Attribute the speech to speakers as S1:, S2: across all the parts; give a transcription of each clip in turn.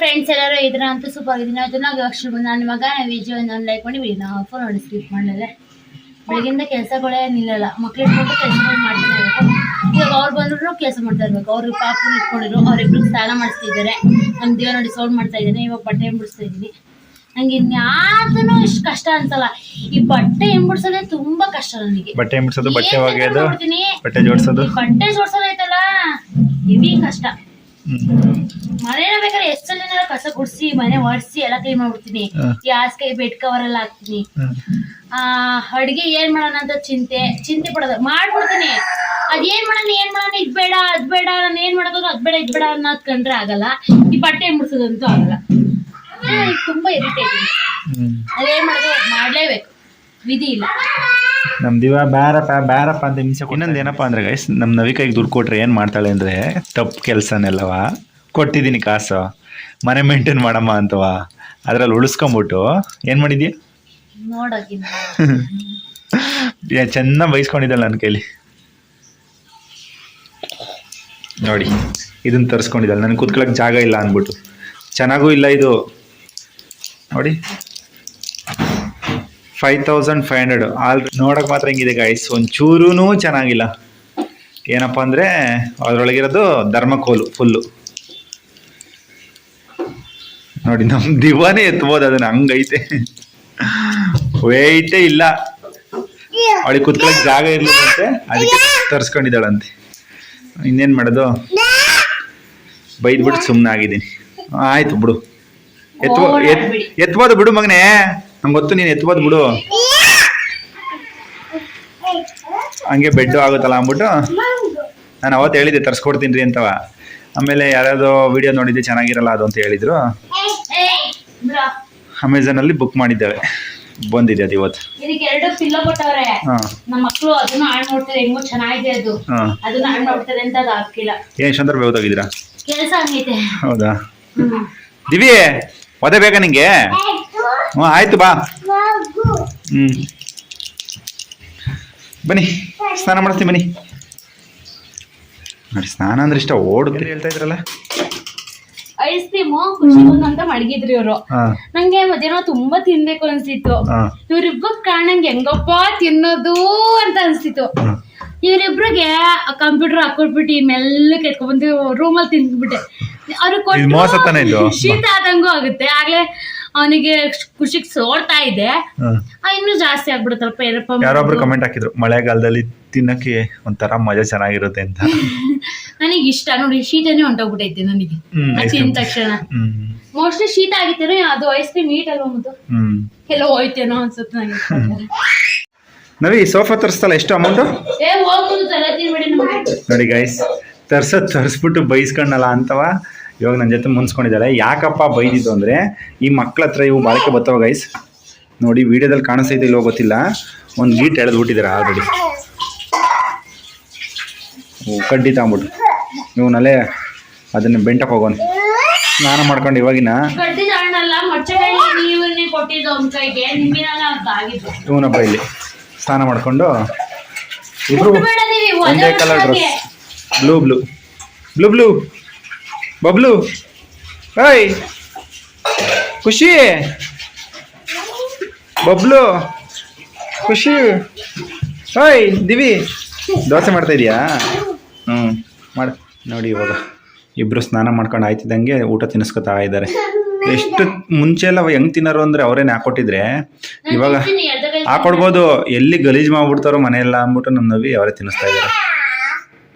S1: Friends ಎಲ್ಲರೂ ಇದ್ರ ಅಂತೂ ಸೂಪರ್ ಆಗಿದ್ದೀನಿ ಅದನ್ನ ಅಕ್ಷರ ನನ್ನ ಮಗ ವಿಜಯ್ ಒಂದು ಲೈಕ್ ಮಾಡಿ ಬಿಡಿ ನಾವು ಫೋನ್ ನೋಡಿ ಸ್ಕಿಪ್ ಮಾಡಲೇ ಬೆಳಗಿಂದ ಕೆಲಸಗಳೇ ನಿಲ್ಲಲ್ಲ. ಮಕ್ಳು ಇಟ್ಕೊಂಡು ಕೆಲಸಗಳು ಮಾಡ್ತಾ ಇರಬೇಕು. ಇವಾಗ ಅವ್ರು ಬಂದ್ರು ಕೆಲಸ ಮಾಡ್ತಾ ಇರ್ಬೇಕು. ಅವ್ರಿಗೆ ಪಾಪನ ಇಟ್ಕೊಂಡಿರು ಅವ್ರಿಬ್ರು ಸ್ನಾನ ಮಾಡಿಸ್ತಿದ್ದಾರೆ. ನಮ್ಮ ದೇವ ನೋಡಿ ಸೌಂಡ್ ಮಾಡ್ತಾ ಇದ್ದಾನೆ. ಇವಾಗ ಬಟ್ಟೆ ಎಂಬಿಡಿಸ್ತಾ ಇದ್ದೀನಿ. ನಂಗೆ ಇನ್ಯಾವುದೂ ಇಷ್ಟು ಕಷ್ಟ ಅನ್ಸಲ್ಲ. ಈ ಬಟ್ಟೆ ಎಂಬಿಡ್ಸೋದೇ ತುಂಬಾ ಕಷ್ಟ ನನಗೆ.
S2: ಬಟ್ಟೆ ಹಿಂಬಿಡ್ಸೋದು ಬಟ್ಟೆ ಒಗೆಯೋದು. ಬಟ್ಟೆ ಜೋಡಿಸೋದು?
S1: ಬಟ್ಟೆ ಜೋಡಿಸೋದೈತಲ್ಲ ಹೆವಿ ಕಷ್ಟ. ಮನೇನ ಬೇಕಾದ್ರೆ ಎಷ್ಟು ಸಲ ಕಸ ಗುಡಿಸಿ ಮನೆ ಒರೆಸಿ ಎಲ್ಲ ಕ್ಲೀನ್ ಮಾಡ್ಬಿಡ್ತೀನಿ.
S2: ಗ್ಯಾಸ್
S1: ಈ ಹಾಸಿಗೆ ಬೆಡ್ ಕವರ್ ಎಲ್ಲ ಹಾಕ್ತೀನಿ. ಆ ಅಡ್ಗೆ ಏನ್ ಮಾಡೋಣ ಅಂತ ಚಿಂತೆ ಚಿಂತೆ ಪಡೋದು. ಮಾಡ್ಬಿಡ್ತೀನಿ. ಅದ್ ಏನ್ ಮಾಡೋಣ ಏನ್ ಮಾಡೋಣ? ಇದ್ ಬೇಡ ಅದ್ ಬೇಡ. ನಾನು ಏನ್ ಮಾಡೋದು ಅದ್ ಬೇಡ ಇದ್ ಬೇಡ ಅನ್ನೋದ್ ಕಂಡ್ರೆ ಆಗಲ್ಲ. ಈ ಬಟ್ಟೆ ಮುಡ್ಸೋದಂತೂ ಆಗಲ್ಲ. ತುಂಬಾ ಇರಿಟೇಟಿಂಗ್. ಅದೇನ್ ಮಾಡೋದು ಮಾಡ್ಲೇಬೇಕು. ವಿಧಿ ಇಲ್ಲ.
S2: ನಮ್ ದಿವ ಬ್ಯಾರಪ್ಪ ಬ್ಯಾರಪ್ಪ ಅಂತ ಹಿಂಸೆ ಇನ್ನೊಂದು ಏನಪ್ಪ ಅಂದ್ರೆ ಗೈಸ್ ನಮ್ಮ ನವಿಕಾಯಿಗೆ ದುಡ್ಡು ಕೊಟ್ರೆ ಏನು ಮಾಡ್ತಾಳೆ ಅಂದರೆ ತಪ್ಪು ಕೆಲಸನೆಲ್ಲವ? ಕೊಟ್ಟಿದ್ದೀನಿ ಕಾಸು ಮನೆ ಮೇಂಟೈನ್ ಮಾಡಮ್ಮ ಅಂತವ? ಅದ್ರಲ್ಲಿ ಉಳಿಸ್ಕೊಂಬಿಟ್ಟು ಏನು ಮಾಡಿದ್ಯಾ? ಚೆನ್ನಾಗಿ ಬೈಸ್ಕೊಂಡಿದ್ದಲ್ಲ ನನ್ನ ಕೈಲಿ. ನೋಡಿ ಇದನ್ನ ತರಿಸ್ಕೊಂಡಿದ್ದಲ್ಲ ನನಗೆ ಕುತ್ಕೊಳಕ್ಕೆ ಜಾಗ ಇಲ್ಲ ಅಂದ್ಬಿಟ್ಟು. ಚೆನ್ನಾಗೂ ಇಲ್ಲ ಇದು. ನೋಡಿ. Five thousand five hundred all ನೋಡೋಕೆ ಮಾತ್ರ ಹಿಂಗಿದೆ ಗಾಯ್ಸ್ ಒಂಚೂರೂ ಚೆನ್ನಾಗಿಲ್ಲ. ಏನಪ್ಪ ಅಂದರೆ, ಅದ್ರೊಳಗಿರೋದು ಧರ್ಮಕೋಲು ಫುಲ್ಲು ನೋಡಿ ನಮ್ಮ ದಿವಾನೇ ಎತ್ಬೋದು ಅದನ್ನ, ಹಂಗೈತೆ. ವೆಯ್ಟೇ ಇಲ್ಲ. ಅವಳಿಗೆ ಕುತ್ಕೊಳಕ್ ಜಾಗ ಇರ್ಲಿಲ್ಲಂತೆ, ಅದಕ್ಕೆ ತರ್ಸ್ಕೊಂಡಿದ್ದಾಳಂತೆ. ಇನ್ನೇನು ಮಾಡೋದು? ಬೈದ್ಬಿಟ್ಟು ಸುಮ್ಮನೆ ಆಗಿದ್ದೀನಿ ಆಯ್ತು, ಬಿಡು. ಎತ್ಬೋ ಎತ್ ಎತ್ಬೋದು ಬಿಡು ಮಗನೇ. ನಂಗೆ ಗೊತ್ತು ನೀನು ಎತ್ಬೋದು ಬಿಡು. ಹಂಗೆ ಬೆಡ್ಡು ಆಗುತ್ತಲ್ಲ ಅಂದ್ಬಿಟ್ಟು ನಾನು ಅವತ್ತು ಹೇಳಿದ್ದೆ ತರ್ಸ್ಕೊಡ್ತೀನಿ ರೀ ಅಂತವ. ಆಮೇಲೆ ಯಾರ್ಯಾವ್ದೋ ವಿಡಿಯೋ ನೋಡಿದ್ದೆ ಚೆನ್ನಾಗಿರಲ್ಲ ಅದು ಅಂತ ಹೇಳಿದ್ರು.
S1: ಅಮೆಝಾನ್ ಅಲ್ಲಿ
S2: ಅಮೆಝಾನಲ್ಲಿ ಬುಕ್ ಮಾಡಿದ್ದೇವೆ. ಬಂದಿದೆ ಅದು ಇವತ್ತು.
S1: ಇದಕ್ಕೆ ಎರಡು ಪಿಲ್ಲೋ ಕೊಟ್ಟವ್ರೆ.
S2: ಹಾಂ.
S1: ನಮ್ಮ ಮಕ್ಳು ಅದನ್ನ ಹಾಳು ನೋಡ್ತಾರೆ ಹೆಂಗೋ ಚೆನ್ನಾಗಿದೆ ಅದು.
S2: ಹಾಂ.
S1: ಅದನ್ನ ಹಾಳು ನೋಡ್ತಾರೆ ಅಂತ ಅದು ಹಾಕಿಲ್ಲ.
S2: ಏನು ಸಂದರ್ಭ ಹೋಗಿದ್ದೀರಾ
S1: ಕೆಲಸ ಆಗೈತೆ.
S2: ಹೌದಾ? ದಿವಿ ಒದೆ ಬೇಕಾ ನಿಂಗೆ? ಹ್ಞೂ ಆಯ್ತು ಬಾ. ಹ್ಞೂ. ಬನ್ನಿ ಸ್ನಾನ ಮಾಡಿಸ್ತೀನಿ ಬನ್ನಿ. ನೋಡಿ ಸ್ನಾನ ಅಂದ್ರೆ ಇಷ್ಟ ಓಡುತ್ತೆ. ಹೇಳ್ತಾ ಇದ್ರಲ್ಲ?
S1: ಐಸ್ ಕ್ರೀಮು ಖುಷಿ ಅಂತ ಮಡಗಿದ್ರಿ ಇವ್ರು. ನಂಗೆ ಮಧ್ಯಾಹ್ನ ತುಂಬಾ ತಿನ್ಬೇಕು ಅನ್ಸಿತ್ತು. ಇವ್ರಿಬ್ರು ಕಾಣಂಗೆ ಹೆಂಗಪ್ಪ ತಿನ್ನೋದು ಅಂತ ಅನ್ಸಿತ್ತು. ಇವ್ರಿಬ್ರಿಗೆ ಕಂಪ್ಯೂಟರ್ ಹಾಕೊಟ್ಬಿಟ್ಟು ಮೆಲ್ಲಕ್ಕೆ ಎತ್ಕೊಂಡ್ಬಂದು ರೂಮಲ್ಲಿ ತಿಂದ್ಬಿಟ್ಟೆ. ಅವ್ರಿಗೆ? ಕೊಟ್ಟು ಶೀತ ಆದಂಗೂ ಆಗುತ್ತೆ. ಆಗ್ಲೇ ಅವನಿಗೆ ಖುಷಿಗೆ ಸೋಡ್ತಾ ಇದೆ. ಆ, ಇನ್ನೂ ಜಾಸ್ತಿ ಆಗ್ಬಿಡುತ್ತಲ್ಪ ಏನಪ್ಪ
S2: ಯಾರೊಬ್ರು ಕಮೆಂಟ್ ಹಾಕಿದ್ರು ಮಳೆಗಾಲದಲ್ಲಿ ತಿನ್ನಕ್ಕೆ ಒಂಥರ ಮಜಾ ಚೆನ್ನಾಗಿರುತ್ತೆ ಅಂತ.
S1: ನನಗೆ ಇಷ್ಟ. ನೋಡಿ ಶೀತನೇ ಹೊಂಟೋಗ್ಬಿಟ್ಟೈತೆ ನನಗೆ.
S2: ಹ್ಮ್,
S1: ಅದ್
S2: ice
S1: ತಿಂದ ತಕ್ಷಣ.
S2: ಹ್ಮ್.
S1: ಮೋಸ್ಟ್ಲಿ ಶೀತ ಆಗಿತ್ತೇನೋ ಅದು ಐಸ್ ಕ್ರೀಮ್ ನೀಟ್ ಅಲ್ವಾ ಮತ್ತು
S2: ಹ್ಮ್.
S1: ಎಲ್ಲೋ ಹೋಯ್ತೇನೋ ಅನ್ಸುತ್ತೆ ನನಗೆ
S2: ನವಿ ಸೋಫಾ ತರಿಸ್ತಲ್ಲ ಎಷ್ಟು ಅಮೌಂಟು
S1: ಏ ಹೋಗ್ಬೋದು ನಮಗೆ.
S2: ನೋಡಿ ಗೈಸ್ ತರ್ಸೋದು ತರ್ಸ್ಬಿಟ್ಟು ಬೈಸ್ಕೊಂಡಲ್ಲ ಅಂತವ. ಇವಾಗ ನನ್ನ ಜೊತೆ ಮುನ್ಸ್ಕೊಂಡಿದ್ದಾಳೆ ಯಾಕಪ್ಪ ಬೈದಿದ್ದು ಅಂದರೆ ಈ ಮಕ್ಳ ಹತ್ರ ಇವು ಬಾಳಿಕೆ ಬರ್ತಾವ ಗೈಸ್ ನೋಡಿ ವಿಡಿಯೋದಲ್ಲಿ ಕಾಣಿಸ್ತೈತೆ ಇಲ್ಲೋ ಗೊತ್ತಿಲ್ಲ. ಒಂದು ಗೀಟ್ ಎಳೆದು ಬಿಟ್ಟಿದ್ದಾರೆ ಆಲ್ರೆಡಿ ಕಡ್ಡಿ ತಗೊಂಬಿಟ್ಟು ಇವನಲ್ಲೇ ಅದನ್ನು ಬೆಂಟಕ್ಕೆ ಹೋಗೋನು ಸ್ನಾನ ಮಾಡ್ಕೊಂಡು ಇವಾಗಿನ ಇವನಪ್ಪ ಇಲ್ಲಿ. ಸ್ನಾನ ಮಾಡಿಕೊಂಡು ಇಬ್ರು ಒಂದೇ colour dress blue blue blue blue Bablu. ಏಯ್. ಖುಷಿ. ಬಬ್ಲು. ಖುಷಿ. ಓಯ್ ದಿವಿ. ದೋಸೆ ಮಾಡ್ತಾ ಇದೀಯಾ? ಹ್ಞೂ ಮಾಡು. ನೋಡಿ ಇವಾಗ ಇಬ್ಬರು ಸ್ನಾನ ಮಾಡ್ಕೊಂಡು ಆಯ್ತಿದ್ದಂಗೆ ಊಟ ತಿನ್ನಿಸ್ಕೊತಾ ಇದ್ದಾರೆ. ಎಷ್ಟು ಮುಂಚೆ ಎಲ್ಲ ಹೆಂಗ್ ತಿನ್ನೋರು ಅಂದ್ರೆ ಅವರೇನೆ ಹಾಕೊಟ್ಟಿದ್ರೆ. ಇವಾಗ ಹಾಕೊಡ್ಬೋದು ಎಲ್ಲಿ ಗಲೀಜ್ ಮಾಡ್ಬಿಡ್ತಾರೋ ಮನೆಯೆಲ್ಲ ಅಂದ್ಬಿಟ್ಟು ನಮ್ಮ ನವಿ ಅವರೇ ತಿನ್ನಿಸ್ತಾ ಇದ್ದಾರೆ.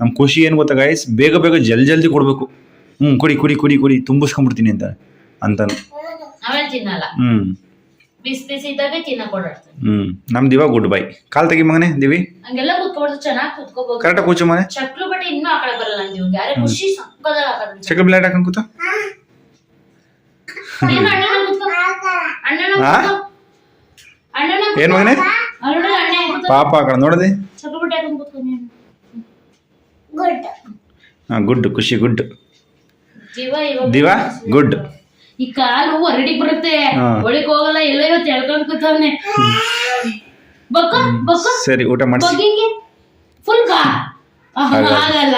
S2: ನಮ್ಮ ಖುಷಿ ಏನು ಗೊತ್ತಾ ಗೈಸ್ ಬೇಗ ಬೇಗ ಜಲ್ ಜಲ್ದಿ ಕೊಡಬೇಕು. ಹ್ಞೂ ಕುಡಿ ಕುಡಿ ಕುಡಿ ಕುಡಿ ತುಂಬಿಸ್ಕೊಂಡ್ಬಿಡ್ತೀನಿ ಅಂತ ಅಂತಾನು
S1: ಆಮೇಲೆ ತಿನ್ನಲ್ಲ.
S2: ಹ್ಞೂ
S1: ಬಿಸಿ ಬಿಸಿ ಇದ್ದಾಗೆ ತಿನ್ನಕ್ ಓಡಾಡ್ತಾನೆ
S2: ಹ್ಞೂ ನಮ್ಮ ದಿವ ಗುಡ್ ಬೈ. ಕಾಲ್ ತೆಗಿ ಮಗನೇ ದಿವಿ.
S1: ಹಂಗೆಲ್ಲ ಕೂತ್ಕೊಳ್ದು ಚೆನ್ನಾಗಿ ಕೂತ್ಕೋಬಹುದು
S2: ಕರೆಕ್ಟಾಗಿ ಕೂಚು ಮನೆ
S1: ಚಕ್ಲು ಬಟ್ಟೆ ಇನ್ನೂ ಆ ಕಡೆ ಬರಲ್ಲ ಯಾರೇ ಖುಷಿ ಸಕ್ಕದಾಗ ಹಾಕೋದು.
S2: ಚಕ್ರ ಬ್ಲೇಡ್ ಹಾಕೊಂಡು ಕೂತು
S1: ಏನು ಅಣ್ಣನ ಕೂತ್ಕೋ. ಅಣ್ಣನ
S2: ಆ?
S1: ಕೂತ್ಕೋ. ಅಣ್ಣನ
S2: ಏನು ಮಗನೇ?
S1: ಅಣ್ಣ ಅಣ್ಣ ಕೂತ್ಕೋ.
S2: ಪಾಪ ಆ ನೋಡದೆ ನೋಡಿದೆ.
S1: ಚಕ್ಲು ಬಟ್ಟೆ ಹಾಕೊಂಡು ಕೂತ್ಕೋ ನೀನು.
S2: ಹಾಂ ಗುಡ್ ಖುಷಿ ಗುಡ್.
S1: ಇವಾಗ
S2: ದಿವ? ಗುಡ್.
S1: ಈ ಕಾಲು ಹೊರಡಿ ಬರುತ್ತೆ.
S2: ಹಾ.
S1: ಹೋಗಲ್ಲ ಎಲ್ಲ ಇವತ್ತು ಎಳ್ಕೊಂಡ್ ಕೂತವ್ನೆ. ಬಕ್ಕ ಬಕ್ಕ.
S2: ಸರಿ ಊಟ ಮಾಡಿ
S1: ಬಗ್ಗಿಂಗೆ ಫುಲ್
S2: ಆಗಲ್ಲ.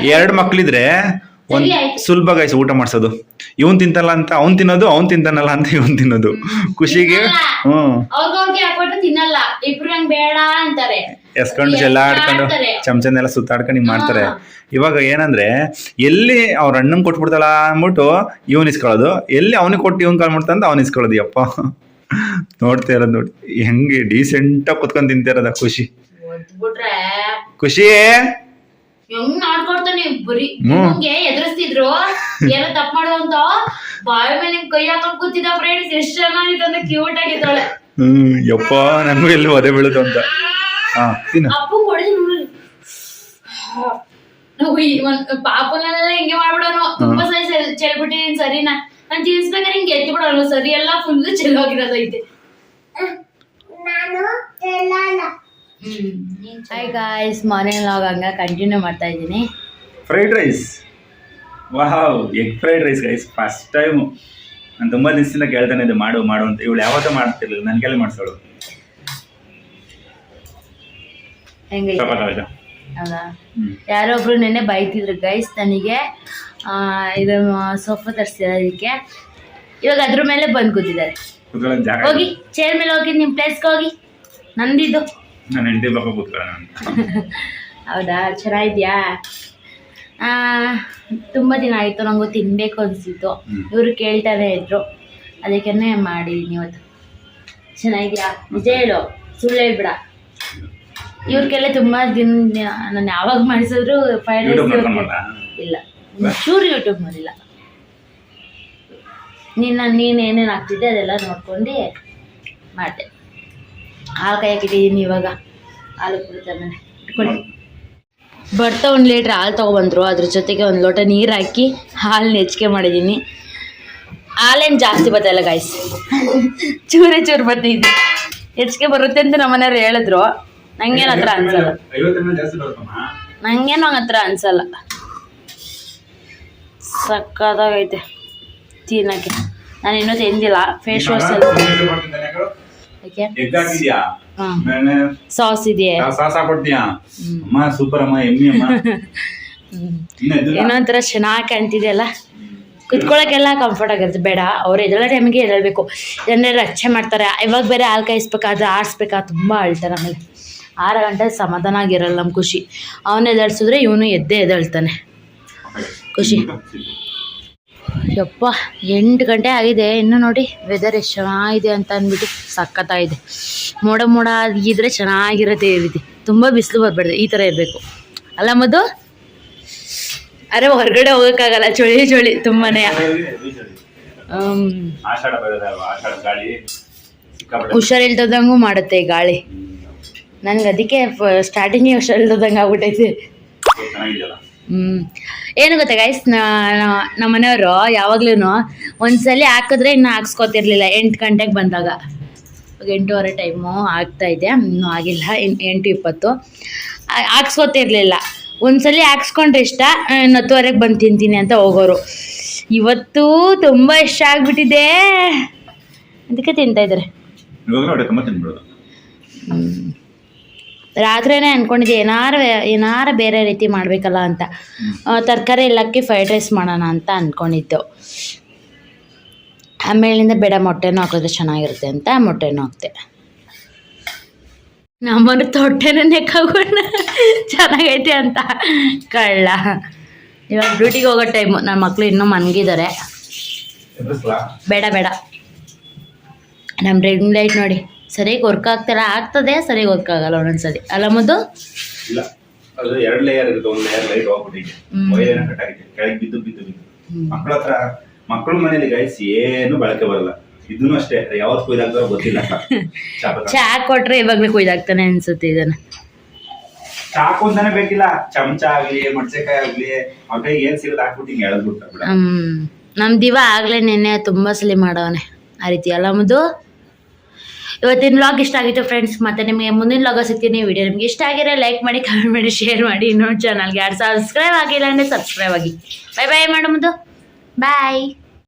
S2: ಎರಡು ಮಕ್ಳಿದ್ರೆ ಒಂದ್ ಸುಲಭ ಗೈಸ್ ಊಟ ಮಾಡ್ಸೋದು. ಇವನ್ ತಿಂತಲ್ಲ ಅಂತ ಅವ್ನ್ ತಿನ್ನೋದು ಅವ್ನ್ ತಿಂತಾನಲ್ಲ ಅಂತ ಇವನ್ ತಿನ್ನೋದು. ಖುಷಿಗೆ. ಹ್ಮ್.
S1: ತಿನ್ನಲ್ಲ. ಇಬ್ರು ಬೇಡ ಅಂತಾರೆ.
S2: ಎಸ್ಕೊಂಡು ಜಲ ಆಡ್ಕೊಂಡು. ಚಮಚನೆಲ್ಲ ಸುತ್ತಾಡ್ಕೊಂಡು ಹಿಂಗ್ ಮಾಡ್ತಾರೆ. ಇವಾಗ ಏನಂದ್ರೆ ಎಲ್ಲಿ ಅವ್ರ ಅಣ್ಣನ್ ಕೊಟ್ಬಿಡ್ತಾಳ ಅಂದ್ಬಿಟ್ಟು ಇವನ್ ಇಸ್ಕೊಳ್ಳೋದು. ಎಲ್ಲಿ ಅವನಿಗೆ ಕೊಟ್ಟು ಇವನ್ ಕಾಲ್ ಮಾಡ್ತಂತ ಅವ್ನ್ ಇಸ್ಕೊಳ್ಳೋದು ಯಪ್ಪ. ನೋಡ್ತಾ ಇರೋದು ನೋಡಿ. ಹೆಂಗೆ ಡೀಸೆಂಟಾಗಿ ಕುತ್ಕೊಂಡ್ ತಿಂತಿರೋದ ಖುಷಿ. ಖುಷಿ?
S1: ಹೆಂಗ್ ಮಾಡ್ಕೊಡ್ತಾನೆ ಬರೀ. ನಿಮ್ಗೆ ಎದುರಿಸ್ತಿದ್ರು? ಏನೋ ತಪ್ಪು ಮಾಡೋ ಅಂತ ಬಾಯಿ ಮೇಲೆ ಕೈ ಹಾಕೊಂಡ್ ಕೂತಿದ್ದ ಫ್ರೆಂಡ್ಸ್ ಎಷ್ಟು ಚೆನ್ನಾಗಿತ್ತು ಅಂತ ಕ್ಯೂಟ್ ಆಗಿದ್ದಾಳೆ
S2: ಹ್ಮ್ ಯಪ್ಪ ನಂಗೂ ಎಲ್ಲಿ ಒದೆ ಬೀಳುದು ಅಂತ. ತಿನ್ನು.
S1: ಅಪ್ಪು ಕೊಡಿ ಒಂದ್ ಹಿಂಗೆ ಮಾಡ್ಬಿಡೋನು. ತುಂಬಾ ಸರಿ ಚೆಲ್- ಚೆಲ್ಬಿಟ್ಟಿದೀನಿ ಸರಿನಾ ನಾನ್ ತಿನ್ಸ್ಬೇಕಾದ್ರೆ ಹಿಂಗೆ ಎತ್ತಿ ಬಿಡೋನು ಸರಿ ಎಲ್ಲ ಫುಲ್ ಚೆಲ್ಲೋಗಿರೋದೈತೆ ಹಾಯ್ ಗಾಯ್ಸ್ ಮಾರ್ನಿಂಗ್ ಲಾಗ್ ಹಂಗ ಕಂಟಿನ್ಯೂ ಮಾಡ್ತಾ ಇದ್ದೀನಿ.
S2: Fried rice wow egg fried rice guys first time ನಾನು ತುಂಬ ದಿವಸದಿಂದ ಕೇಳ್ತಾನೆ ಇದು ಮಾಡು ಮಾಡು ಅಂತ. ಇವಳು ಯಾವತ್ತೂ ಮಾಡ್ತಿರ್ಲಿಲ್ಲ. ನನಗೆಲ್ಲ ಮಾಡಿಸೋಳು.
S1: ಹೆಂಗೈತೆ?
S2: ಹೌದಾ?
S1: ಯಾರೋ ಒಬ್ರು ನೆನ್ನೆ ಬೈತಿದ್ರು ಗೈಸ್ ನನಗೆ ಇದು ಸೋಫಾ ತರಿಸ್ತಿರೋದಕ್ಕೆ ಇವಾಗ ಅದ್ರ ಮೇಲೆ ಬಂದು ಕೂತಿದ್ದಾರೆ. ಹೋಗಿ ಚೇರ್ ಮೇಲೆ ಹೋಗಿ ನಿಮ್ಮ ಪ್ಲೇಸ್ಗೆ ಹೋಗಿ. ನಂದಿದ್ದು. ಹೌದಾ? ಚೆನ್ನಾಗಿದ್ಯಾ? ತುಂಬ ದಿನ ಆಯಿತು ನನಗೂ ತಿನ್ನಬೇಕು ಅನಿಸಿತ್ತು. ಇವರು ಕೇಳ್ತಾನೆ ಇದ್ರು. ಅದಕ್ಕೆ ಮಾಡಿದೀನಿ ಇವತ್ತು. ಚೆನ್ನಾಗಿದ್ಯಾ? ನಿಜ ಹೇಳು. ಸುಳ್ಳು ಹೇಳ್ಬಿಡ. ಇವ್ರಿಗೆಲ್ಲ ತುಂಬಾ ದಿನ ನಾನು ಯಾವಾಗ ಮಾಡಿಸಿದ್ರು ಫ್ರೈಡ್
S2: ಯೂಟ್ಯೂಬ್
S1: ರೈಸ್ ಇಲ್ಲ. ಚೂರು ಯೂಟ್ಯೂಬ್ ನೋಡಿಲ್ಲ. ನಿನ್ನ ನೀನು ಏನೇನು ಆಗ್ತಿದ್ದೆ ಅದೆಲ್ಲ ನೋಡ್ಕೊಂಡು ಮಾಡಿದೆ. ಹಾಲು ಕಾಯಕ್ಕಿಟ್ಟಿದ್ದೀನಿ ಇವಾಗ. ಹಾಲು ಕುಡಿತಾನೆ ಇಟ್ಕೊಳ್ಳಿ ಬರ್ತಾ ಒಂದು ಲೀಟ್ರ್ ಹಾಲು ತೊಗೊಬಂದ್ರು. ಅದ್ರ ಜೊತೆಗೆ ಒಂದು ಲೋಟ ನೀರು ಹಾಕಿ ಹಾಲು ಹೆಚ್ಚಿಗೆ ಮಾಡಿದ್ದೀನಿ ಹಾಲೇನು ಜಾಸ್ತಿ ಬರ್ತಾಯಿಲ್ಲ ಗಾಯ್ಸ್ ಚೂರೇ ಚೂರು ಬರ್ತಿದ್ದೆ ಹೆಚ್ಚಿಗೆ ಬರುತ್ತೆ ಅಂತ ನಮ್ಮ ಮನೆಯವ್ರು ಹೇಳಿದ್ರು. ನಂಗೇನು ಹತ್ರ ಅನ್ಸಲ್ಲ.
S2: ನಂಗೇನು
S1: ನಂಗೇನು ಹತ್ರ ಅನ್ಸಲ್ಲ. ಸಕ್ಕದಾಗೈತೆ. ತಿನ್ನಕ್ಕೆ. ನಾನು ಇನ್ನೂ ತಿಂದಿಲ್ಲ. ಫೇಸ್ ವಾಶ್ ಸಾಸ್ ಇದೆಯಾ ಒಂಥರ ಚೆನ್ನಾಗಿ ಕಾಣ್ತಿದೆಯಲ್ಲ ಕುತ್ಕೊಳ್ಳೋಕ್ಕೆಲ್ಲ ಕಂಫರ್ಟ್ ಆಗಿರುತ್ತೆ. ಬೇಡ. ಅವ್ರು ಎದ್ದೇಳೋ ಟೈಮಿಗೆ ಎದ್ದೇಳಬೇಕು. ಜನರು ಅಚ್ಚೆ ಮಾಡ್ತಾರೆ. ಇವಾಗ ಬೇರೆ ಹಾಲು ಕಾಯಿಸ್ಬೇಕಾದ್ರೆ ಆಡಿಸ್ಬೇಕಾ? ತುಂಬ ಅಳ್ತಾರೆ ಆಮೇಲೆ. ಆರು ಗಂಟೆ ಸಮಾಧಾನ ಆಗಿರಲ್ಲ ನಮ್ಮ ಖುಷಿ. ಅವನ್ನ ಎದ್ದೇಳ್ಸಿದ್ರೆ ಇವನು ಎದ್ದೇ ಎದ್ದೇಳ್ತಾನೆ. ಖುಷಿ. ಯಪ್ಪ ಎಂಟು ಗಂಟೆ ಆಗಿದೆ. ಇನ್ನು ನೋಡಿ ವೆದರ್ ಎಷ್ಟು ಚೆನ್ನಾಗಿದೆ ಅಂತ ಅಂದ್ಬಿಟ್ಟು ಸಖತ್ತಾಗಿದೆ. ಮೋಡ ಮೋಡ ಆಗಿದ್ರೆ ಚೆನ್ನಾಗಿರುತ್ತೆ ಈ ರೀತಿ. ತುಂಬ ಬಿಸಿಲು ಬರಬಾರ್ದು ಈ ಥರ ಇರಬೇಕು. ಅಲ್ಲ ಮದು ಅರೆ ಹೊರಗಡೆ ಹೋಗೋಕ್ಕಾಗಲ್ಲ. ಚಳಿ ಚಳಿ
S2: ತುಂಬಾ
S1: ಹುಷಾರಿಲ್ದಂಗೂ ಮಾಡುತ್ತೆ ಗಾಳಿ. ನನಗೆ ಅದಕ್ಕೆ ಸ್ಟಾರ್ಟಿಂಗ್ ಹುಷಾರಿಲ್ದಂಗೆ ಆಗ್ಬಿಟ್ಟೈತೆ ಹ್ಞೂ ಏನು ಗೊತ್ತಾ ಗೈಸ್ ನಮ್ಮ ಮನೆಯವರು ಯಾವಾಗ್ಲೂ ಒಂದ್ಸಲ ಹಾಕಿದ್ರೆ ಇನ್ನು ಹಾಕ್ಸ್ಕೊತಿರ್ಲಿಲ್ಲ ಎಂಟು ಗಂಟೆಗೆ ಬಂದಾಗ. ಎಂಟೂವರೆ ಟೈಮು ಆಗ್ತಾ ಇದೆ ಇನ್ನೂ ಆಗಿಲ್ಲ ಎಂಟು ಇಪ್ಪತ್ತು. ಹಾಕ್ಸ್ಕೊತಿರ್ಲಿಲ್ಲ. ಒಂದ್ಸಲಿ ಹಾಕ್ಸ್ಕೊಂಡ್ರೆ ಇಷ್ಟ ಇನ್ನು ಹತ್ತುವರೆಗೆ ಬಂದು ತಿಂತೀನಿ ಅಂತ ಹೋಗೋರು. ಇವತ್ತು ತುಂಬ ಇಷ್ಟ ಆಗ್ಬಿಟ್ಟಿದೆ. ಅದಕ್ಕೆ ತಿಂತಾ ಇದ್ದಾರೆ
S2: ತಿನ್ಬಿಡೋದು.
S1: ರಾತ್ರಿನೇ ಅಂದ್ಕೊಂಡಿದ್ದೆ ಏನಾರು ಏನಾರು ಬೇರೆ ರೀತಿ ಮಾಡಬೇಕಲ್ಲ ಅಂತ. ತರಕಾರಿ ಎಲ್ಲ ಹಾಕಿ ಫ್ರೈಡ್ ರೈಸ್ ಮಾಡೋಣ ಅಂತ ಅಂದ್ಕೊಂಡಿದ್ದು ಆಮೇಲಿಂದ ಬೇಡ ಮೊಟ್ಟೆನೂ ಹಾಕಿದ್ರೆ ಚೆನ್ನಾಗಿರುತ್ತೆ ಅಂತ ಮೊಟ್ಟೆನೂ ಹಾಕ್ತೆ ನಮ್ಮನ್ನು ತೊಟ್ಟೆನೂ ನೆಕ್ಕಾಗೋಣ ಚೆನ್ನಾಗೈತೆ ಅಂತ. ಕಳ್ಳ. ಇವಾಗ ಡ್ಯೂಟಿಗೆ ಹೋಗೋ ಟೈಮು ನನ್ನ ಮಕ್ಕಳು ಇನ್ನೂ ಮನ್ಗಿದ್ದಾರೆ ಬೇಡ ಬೇಡ. ನಮ್ಮ ರೆಡ್ ಲೈಟ್ ನೋಡಿ. ಸರಿಯಾಗಿ ವರ್ಕ್ ಆಗ್ತಿಲ್ಲ ಆಗ್ತದೆ ಸರಿಯಾಗಿ ವರ್ಕ್ ಆಗಲ್ಲ ಒಂದೊಂದ್ಸರಿ. ಅಲ್ಲ ಮುದ್ದು?
S2: ಇಲ್ಲ. ಅದು ಎರಡು ಲೇಯರ್ ಇರುತ್ತೆ. ಒಂದು ಲೇಯರ್ ಲೈಟ್ ಹೋಗ್ಬಿಟ್ಟಿದೆ.
S1: ಹ್ಮ್.
S2: ವೈರ್ ಕಟ್ ಆಗಿದೆ. ಕೆಳಗೆ ಬಿದ್ದು ಬಿದ್ದು ಬಿದ್ದು.
S1: ಹ್ಮ್.
S2: ಮಕ್ಕಳ ಹತ್ರ ಮಕ್ಕಳ ಮನೇಲಿ ಗೈಸ್ ಏನು ಬಳಕೆ ಬರಲ್ಲ. ಇದನ್ನು ಅಷ್ಟೇ. ಯಾವತ್ತು ಕೊಯ್ದಾಗ್ತಾರೋ ಗೊತ್ತಿಲ್ಲ.
S1: ಚಾ ಕೊಟ್ರೆ ಇವಾಗಲೇ ಕುಯ್ದಾಗ್ತಾನೆ ಅನ್ಸುತ್ತೆ ಇದನ್ನ.
S2: ಚಾಕು ಅಂತಾನೆ ಬೇಕಿಲ್ಲ. ಚಮಚ ಆಗ್ಲಿ ಮಡ್ಸೆಕಾಯಿ ಆಗ್ಲಿ ಅವ್ರ ಕೈಗೆ ಏನ್ ಹಾಕ್ಬಿಟ್ಟು ಹಿಂಗೆ ಎಳೆದ್ಬಿಡ್ತಾರೆ
S1: ಹ್ಮ್. ನಮ್ಮ ದಿವ ಆಗ್ಲೇ ನೆನ್ನೆ ತುಂಬಾ ಸಲ ಮಾಡವನೆ. ಆ ರೀತಿ. ಅಲ್ಲ ಮುದ್ದು? ಇವತ್ತಿನ ವ್ಲಾಗ್ ಇಷ್ಟ ಆಗಿತ್ತು ಫ್ರೆಂಡ್ಸ್ ಮತ್ತೆ ನಿಮಗೆ ಮುಂದಿನ ವ್ಲಾಗ್ ಸಿಗ್ತೀನಿ. ವಿಡಿಯೋ ನಿಮ್ಗೆ ಇಷ್ಟ ಆಗಿರೋ ಲೈಕ್ ಮಾಡಿ ಕಮೆಂಟ್ ಮಾಡಿ ಶೇರ್ ಮಾಡಿ. ಇನ್ನೊಂದು ಚಾನಲ್ಗೆ ಯಾರು ಸಬ್ಸ್ಕ್ರೈಬ್ ಆಗಿಲ್ಲ ಅಂದರೆ ಸಬ್ಸ್ಕ್ರೈಬ್ ಆಗಿ. ಬೈ ಬಾಯ್ ಮಾಡೋ ಬಾಯ್